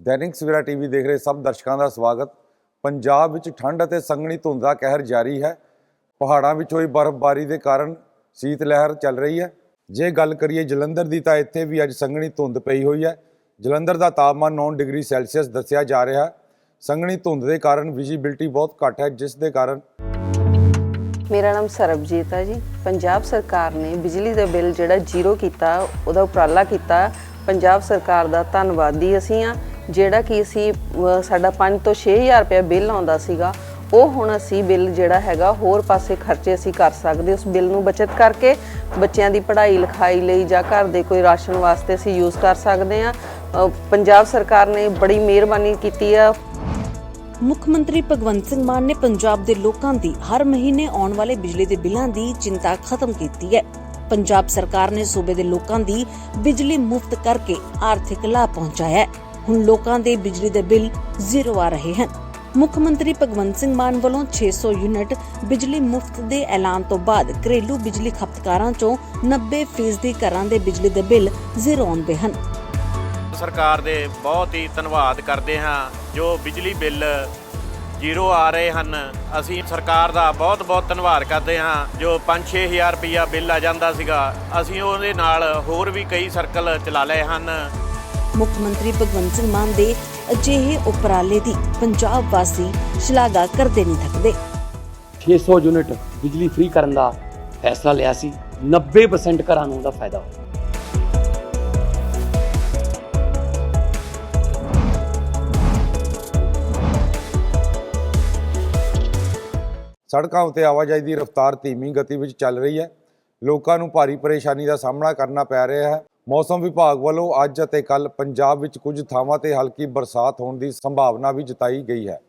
Dainik Savera TV ਦੇਖ ਰਹੇ ਸਭ ਦਰਸ਼ਕਾਂ ਦਾ ਸਵਾਗਤ। ਪੰਜਾਬ ਵਿੱਚ ਠੰਡ ਅਤੇ ਸੰਘਣੀ ਧੁੰਦ ਦਾ ਕਹਿਰ ਜਾਰੀ ਹੈ। ਪਹਾੜਾਂ ਵਿੱਚ ਹੋਈ ਬਰਫ਼ਬਾਰੀ ਦੇ ਕਾਰਨ ਸੀਤ ਲਹਿਰ ਚੱਲ ਰਹੀ ਹੈ। ਜੇ ਗੱਲ ਕਰੀਏ ਜਲੰਧਰ ਦੀ ਤਾਂ ਇੱਥੇ ਵੀ ਅੱਜ ਸੰਘਣੀ ਧੁੰਦ ਪਈ ਹੋਈ ਹੈ। ਜਲੰਧਰ ਦਾ ਤਾਪਮਾਨ 9 ਡਿਗਰੀ ਸੈਲਸੀਅਸ ਦੱਸਿਆ ਜਾ ਰਿਹਾ ਹੈ। ਸੰਘਣੀ ਧੁੰਦ ਦੇ ਕਾਰਨ ਵਿਜ਼ੀਬਿਲਟੀ ਬਹੁਤ ਘੱਟ ਹੈ, ਜਿਸ ਦੇ ਕਾਰਨ ਮੇਰਾ ਨਾਮ ਸਰਬਜੀਤ ਹੈ ਜੀ। ਪੰਜਾਬ ਸਰਕਾਰ ਨੇ ਬਿਜਲੀ ਦਾ ਬਿੱਲ ਜਿਹੜਾ ਜ਼ੀਰੋ ਕੀਤਾ, ਉਹਦਾ ਉਪਰਾਲਾ ਕੀਤਾ। ਪੰਜਾਬ ਸਰਕਾਰ ਦਾ ਧੰਨਵਾਦੀ ਅਸੀਂ ਆ ਜਿਹੜਾ ਕਿ ਅਸੀਂ ਅਹ, ਸਾਡਾ 5 ਤੋਂ 6000 ਰੁਪਏ ਬਿੱਲ ਆਉਂਦਾ ਸੀਗਾ ਉਹ ਹੁਣ ਅਸੀਂ ਬਿੱਲ ਜਿਹੜਾ ਹੈਗਾ ਹੋਰ ਪਾਸੇ ਖਰਚੇ ਅਸੀਂ ਕਰ ਸਕਦੇ ਉਸ ਬਿੱਲ ਨੂੰ ਬਚਤ ਕਰਕੇ ਬੱਚਿਆਂ ਦੀ ਪੜ੍ਹਾਈ ਲਿਖਾਈ ਲਈ ਜਾਂ ਘਰ ਦੇ ਕੋਈ ਰਾਸ਼ਨ ਵਾਸਤੇ ਅਸੀਂ ਯੂਜ਼ ਕਰ ਸਕਦੇ ਆ ਪੰਜਾਬ ਸਰਕਾਰ ਨੇ ਬੜੀ ਮਿਹਰਬਾਨੀ ਕੀਤੀ ਆ। ਮੁੱਖ ਮੰਤਰੀ ਭਗਵੰਤ ਸਿੰਘ ਮਾਨ ਨੇ ਪੰਜਾਬ ਦੇ ਲੋਕਾਂ ਦੀ ਹਰ ਮਹੀਨੇ ਆਉਣ ਵਾਲੇ ਬਿਜਲੀ ਦੇ ਬਿੱਲਾਂ ਦੀ ਚਿੰਤਾ ਖਤਮ ਕੀਤੀ ਹੈ। ਪੰਜਾਬ ਸਰਕਾਰ ਨੇ ਸੂਬੇ ਦੇ ਲੋਕਾਂ ਦੀ ਬਿਜਲੀ ਮੁਫਤ ਕਰਕੇ ਆਰਥਿਕ ਲਾਭ ਪਹੁੰਚਾਇਆ ਹੈ। ਹੁਣ ਲੋਕਾਂ ਦੇ ਬਿਜਲੀ ਦੇ ਬਿੱਲ ਜ਼ੀਰੋ ਆ ਰਹੇ ਹਨ। ਮੁੱਖ ਮੰਤਰੀ ਭਗਵੰਤ ਸਿੰਘ ਮਾਨ ਵੱਲੋਂ 600 ਯੂਨਿਟ ਬਿਜਲੀ ਮੁਫਤ ਦੇ ਐਲਾਨ ਤੋਂ ਬਾਅਦ ਘਰੇਲੂ ਬਿਜਲੀ ਖਪਤਕਾਰਾਂ ਚੋਂ 90% ਘਰਾਂ ਦੇ ਬਿਜਲੀ ਦੇ ਬਿੱਲ ਜ਼ੀਰੋ ਆਉਂਦੇ ਹਨ। ਸਰਕਾਰ ਦੇ ਬਹੁਤ ਹੀ ਧੰਨਵਾਦ ਕਰਦੇ ਹਾਂ, ਜੋ ਬਿਜਲੀ ਬਿੱਲ ਜ਼ੀਰੋ ਆ ਰਹੇ ਹਨ। ਅਸੀਂ ਸਰਕਾਰ ਦਾ ਬਹੁਤ ਬਹੁਤ ਧੰਨਵਾਦ ਕਰਦੇ ਹਾਂ, ਜੋ 5-6000 ਰੁਪਇਆ ਬਿੱਲ ਆ ਜਾਂਦਾ ਸੀਗਾ। ਅਸੀਂ ਉਹਦੇ ਨਾਲ ਹੋਰ ਵੀ ਕਈ ਸਰਕਲ ਚਲਾ ਲਏ ਹਨ। ਮੁੱਖ ਮੰਤਰੀ ਭਗਵੰਤ ਸਿੰਘ ਮਾਨ ਦੇ ਅਜਿਹੇ ਉਪਰਾਲੇ ਦੀ ਪੰਜਾਬ ਵਾਸੀ ਸ਼ਲਾਘਾ ਕਰਦੇ ਨਹੀਂ ਥੱਕਦੇ। 600 ਯੂਨਿਟ ਬਿਜਲੀ ਫ੍ਰੀ ਕਰਨ ਦਾ ਫੈਸਲਾ ਲਿਆ ਸੀ। 90% ਘਰਾਂ ਨੂੰ ਉਹਦਾ ਫਾਇਦਾ। ਹੋਇਆ ਸੜਕਾਂ ਉੱਤੇ ਆਵਾਜਾਈ ਦੀ ਰਫ਼ਤਾਰ ਧੀਮੀ ਗਤੀ ਵਿੱਚ ਚੱਲ ਰਹੀ ਹੈ। ਲੋਕਾਂ ਨੂੰ ਭਾਰੀ ਪਰੇਸ਼ਾਨੀ ਦਾ ਸਾਹਮਣਾ ਕਰਨਾ ਪੈ ਰਿਹਾ ਹੈ। ਮੌਸਮ ਵਿਭਾਗ ਵੱਲੋਂ ਅੱਜ ਅਤੇ ਕੱਲ ਪੰਜਾਬ ਵਿੱਚ ਕੁਝ ਥਾਵਾਂ ਤੇ ਹਲਕੀ ਬਰਸਾਤ ਹੋਣ ਦੀ ਸੰਭਾਵਨਾ ਵੀ ਜਤਾਈ ਗਈ ਹੈ।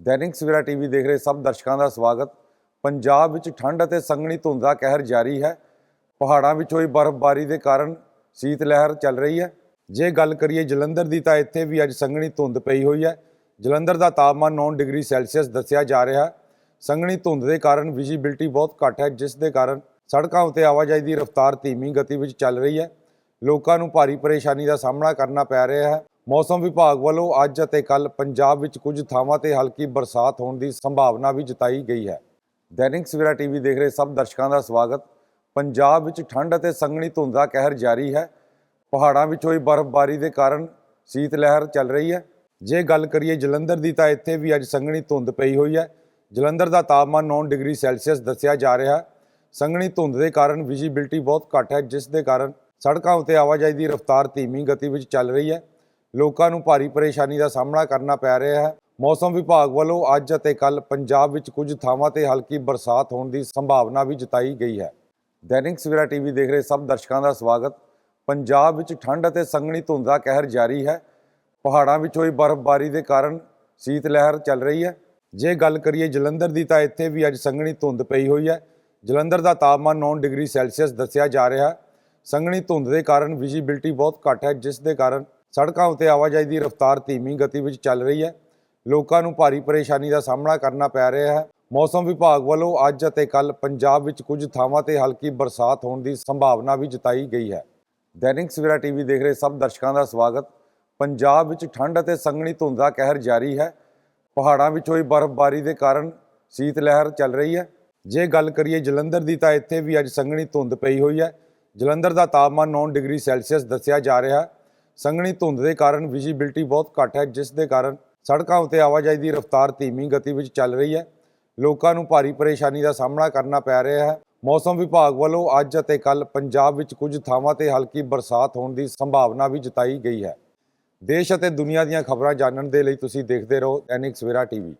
ਦੈਨਿਕ ਸਵੇਰਾ ਟੀਵੀ ਦੇਖ ਰਹੇ ਸਭ ਦਰਸ਼ਕਾਂ ਦਾ ਸਵਾਗਤ। ਪੰਜਾਬ ਵਿੱਚ ਠੰਡ ਅਤੇ ਸੰਘਣੀ ਧੁੰਦ ਦਾ ਕਹਿਰ ਜਾਰੀ ਹੈ। ਪਹਾੜਾਂ ਵਿੱਚ ਹੋਈ ਬਰਫ਼ਬਾਰੀ ਦੇ ਕਾਰਨ ਸੀਤ ਲਹਿਰ ਚੱਲ ਰਹੀ ਹੈ। ਜੇ ਗੱਲ ਕਰੀਏ ਜਲੰਧਰ ਦੀ ਤਾਂ ਇੱਥੇ ਵੀ ਅੱਜ ਸੰਘਣੀ ਧੁੰਦ ਪਈ ਹੋਈ ਹੈ। ਜਲੰਧਰ ਦਾ ਤਾਪਮਾਨ 9 ਡਿਗਰੀ ਸੈਲਸੀਅਸ ਦੱਸਿਆ ਜਾ ਰਿਹਾ। ਹੈ ਸੰਘਣੀ ਧੁੰਦ ਦੇ ਕਾਰਨ ਵਿਜ਼ੀਬਿਲਟੀ ਬਹੁਤ ਘੱਟ ਹੈ, ਜਿਸ ਦੇ ਕਾਰਨ ਸੜਕਾਂ ਉੱਤੇ ਆਵਾਜਾਈ ਦੀ ਰਫ਼ਤਾਰ ਧੀਮੀ ਗਤੀ ਵਿੱਚ ਚੱਲ ਰਹੀ ਹੈ। ਲੋਕਾਂ ਨੂੰ ਭਾਰੀ ਪਰੇਸ਼ਾਨੀ ਦਾ ਸਾਹਮਣਾ ਕਰਨਾ ਪੈ ਰਿਹਾ ਹੈ। ਮੌਸਮ ਵਿਭਾਗ ਵੱਲੋਂ ਅੱਜ ਅਤੇ ਕੱਲ ਪੰਜਾਬ ਵਿੱਚ ਕੁਝ ਥਾਵਾਂ ਤੇ ਹਲਕੀ ਬਰਸਾਤ ਹੋਣ ਦੀ ਸੰਭਾਵਨਾ ਵੀ ਜਤਾਈ ਗਈ ਹੈ। ਦੈਨਿਕ ਸਵੇਰਾ ਟੀਵੀ ਦੇਖ ਰਹੇ ਸਭ ਦਰਸ਼ਕਾਂ ਦਾ ਸਵਾਗਤ। ਪੰਜਾਬ ਵਿੱਚ ਠੰਡ ਅਤੇ ਸੰਘਣੀ ਧੁੰਦ ਦਾ ਕਹਿਰ ਜਾਰੀ ਹੈ। ਪਹਾੜਾਂ ਵਿੱਚ ਹੋਈ ਬਰਫ਼ਬਾਰੀ ਦੇ ਕਾਰਨ ਸੀਤ ਲਹਿਰ ਚੱਲ ਰਹੀ ਹੈ। ਜੇ ਗੱਲ ਕਰੀਏ ਜਲੰਧਰ ਦੀ ਤਾਂ ਇੱਥੇ ਵੀ ਅੱਜ ਸੰਘਣੀ ਧੁੰਦ ਪਈ ਹੋਈ ਹੈ। ਜਲੰਧਰ ਦਾ ਤਾਪਮਾਨ 9 ਡਿਗਰੀ ਸੈਲਸੀਅਸ ਦੱਸਿਆ ਜਾ ਰਿਹਾ ਸੰਘਣੀ ਧੁੰਦ ਦੇ ਕਾਰਨ ਵਿਜ਼ਿਬਿਲਟੀ ਬਹੁਤ ਘੱਟ ਹੈ, ਜਿਸ ਦੇ ਕਾਰਨ ਸੜਕਾਂ ਉੱਤੇ ਆਵਾਜਾਈ ਦੀ ਰਫ਼ਤਾਰ ਧੀਮੀ ਗਤੀ ਵਿੱਚ ਚੱਲ ਰਹੀ ਹੈ। ਲੋਕਾਂ ਨੂੰ ਭਾਰੀ ਪਰੇਸ਼ਾਨੀ ਦਾ ਸਾਹਮਣਾ ਕਰਨਾ ਪੈ ਰਿਹਾ ਹੈ। ਮੌਸਮ ਵਿਭਾਗ ਵੱਲੋਂ ਅੱਜ ਅਤੇ ਕੱਲ ਪੰਜਾਬ ਵਿੱਚ ਕੁਝ ਥਾਵਾਂ ਤੇ ਹਲਕੀ ਬਰਸਾਤ ਹੋਣ ਦੀ ਸੰਭਾਵਨਾ ਵੀ ਜਤਾਈ ਗਈ ਹੈ। ਦੈਨਿਕ ਸਵੇਰਾ ਟੀਵੀ ਦੇਖ ਰਹੇ ਸਭ ਦਰਸ਼ਕਾਂ ਦਾ ਸਵਾਗਤ। ਪੰਜਾਬ ਵਿੱਚ ਠੰਡ ਅਤੇ ਸੰਘਣੀ ਧੁੰਦ ਦਾ ਕਹਿਰ ਜਾਰੀ ਹੈ। ਪਹਾੜਾਂ ਵਿੱਚ ਹੋਈ ਬਰਫ਼ਬਾਰੀ ਦੇ ਕਾਰਨ ਸੀਤ ਲਹਿਰ ਚੱਲ ਰਹੀ ਹੈ। ਜੇ ਗੱਲ ਕਰੀਏ ਜਲੰਧਰ ਦੀ ਤਾਂ ਇੱਥੇ ਵੀ ਅੱਜ ਸੰਘਣੀ ਧੁੰਦ ਪਈ ਹੋਈ ਹੈ। ਜਲੰਧਰ ਦਾ ਤਾਪਮਾਨ 9 ਡਿਗਰੀ ਸੈਲਸੀਅਸ ਦੱਸਿਆ ਜਾ ਰਿਹਾ ਹੈ। ਸੰਘਣੀ ਧੁੰਦ ਦੇ ਕਾਰਨ ਵਿਜ਼ੀਬਿਲਟੀ ਬਹੁਤ ਘੱਟ ਹੈ, ਜਿਸ ਦੇ ਕਾਰਨ ਸੜਕਾਂ ਉੱਤੇ ਆਵਾਜਾਈ ਦੀ ਰਫ਼ਤਾਰ ਧੀਮੀ ਗਤੀ ਵਿੱਚ ਚੱਲ ਰਹੀ ਹੈ। ਲੋਕਾਂ ਨੂੰ ਭਾਰੀ ਪਰੇਸ਼ਾਨੀ ਦਾ ਸਾਹਮਣਾ ਕਰਨਾ ਪੈ ਰਿਹਾ ਹੈ। ਮੌਸਮ ਵਿਭਾਗ ਵੱਲੋਂ ਅੱਜ ਅਤੇ ਕੱਲ ਪੰਜਾਬ ਵਿੱਚ ਕੁਝ ਥਾਵਾਂ ਤੇ ਹਲਕੀ ਬਰਸਾਤ ਹੋਣ ਦੀ ਸੰਭਾਵਨਾ ਵੀ ਜਤਾਈ ਗਈ ਹੈ। ਦੈਨਿਕ ਸਵੇਰਾ ਟੀਵੀ ਦੇਖ ਰਹੇ ਸਭ ਦਰਸ਼ਕਾਂ ਦਾ ਸਵਾਗਤ। ਪੰਜਾਬ ਵਿੱਚ ਠੰਡ ਅਤੇ ਸੰਘਣੀ ਧੁੰਦ ਦਾ ਕਹਿਰ ਜਾਰੀ ਹੈ। ਪਹਾੜਾਂ ਵਿੱਚ ਹੋਈ ਬਰਫ਼ਬਾਰੀ ਦੇ ਕਾਰਨ ਸੀਤ ਲਹਿਰ ਚੱਲ ਰਹੀ ਹੈ। ਜੇ ਗੱਲ ਕਰੀਏ ਜਲੰਧਰ ਦੀ ਤਾਂ ਇੱਥੇ ਵੀ ਅੱਜ ਸੰਘਣੀ ਧੁੰਦ ਪਈ ਹੋਈ ਹੈ। ਜਲੰਧਰ ਦਾ ਤਾਪਮਾਨ 9 ਡਿਗਰੀ ਸੈਲਸੀਅਸ ਦੱਸਿਆ ਜਾ ਰਿਹਾ। ਹੈ ਸੰਘਣੀ ਧੁੰਦ ਦੇ ਕਾਰਨ ਵਿਜ਼ੀਬਿਲਟੀ ਬਹੁਤ ਘੱਟ ਹੈ, ਜਿਸ ਦੇ ਕਾਰਨ ਸੜਕਾਂ ਉੱਤੇ ਆਵਾਜਾਈ ਦੀ ਰਫ਼ਤਾਰ ਧੀਮੀ ਗਤੀ ਵਿੱਚ ਚੱਲ ਰਹੀ ਹੈ। ਲੋਕਾਂ ਨੂੰ ਭਾਰੀ ਪਰੇਸ਼ਾਨੀ ਦਾ ਸਾਹਮਣਾ ਕਰਨਾ ਪੈ ਰਿਹਾ ਹੈ। ਮੌਸਮ ਵਿਭਾਗ ਵੱਲੋਂ ਅੱਜ ਅਤੇ ਕੱਲ ਪੰਜਾਬ ਵਿੱਚ ਕੁਝ ਥਾਵਾਂ ਤੇ ਹਲਕੀ ਬਰਸਾਤ ਹੋਣ ਦੀ ਸੰਭਾਵਨਾ ਵੀ ਜਤਾਈ ਗਈ ਹੈ। ਦੇਸ਼ ਅਤੇ ਦੁਨੀਆ ਦੀਆਂ ਖਬਰਾਂ ਜਾਣਨ ਦੇ ਲਈ ਤੁਸੀਂ ਦੇਖਦੇ ਰਹੋ ਦੈਨਿਕ ਸਵੇਰਾ ਟੀਵੀ।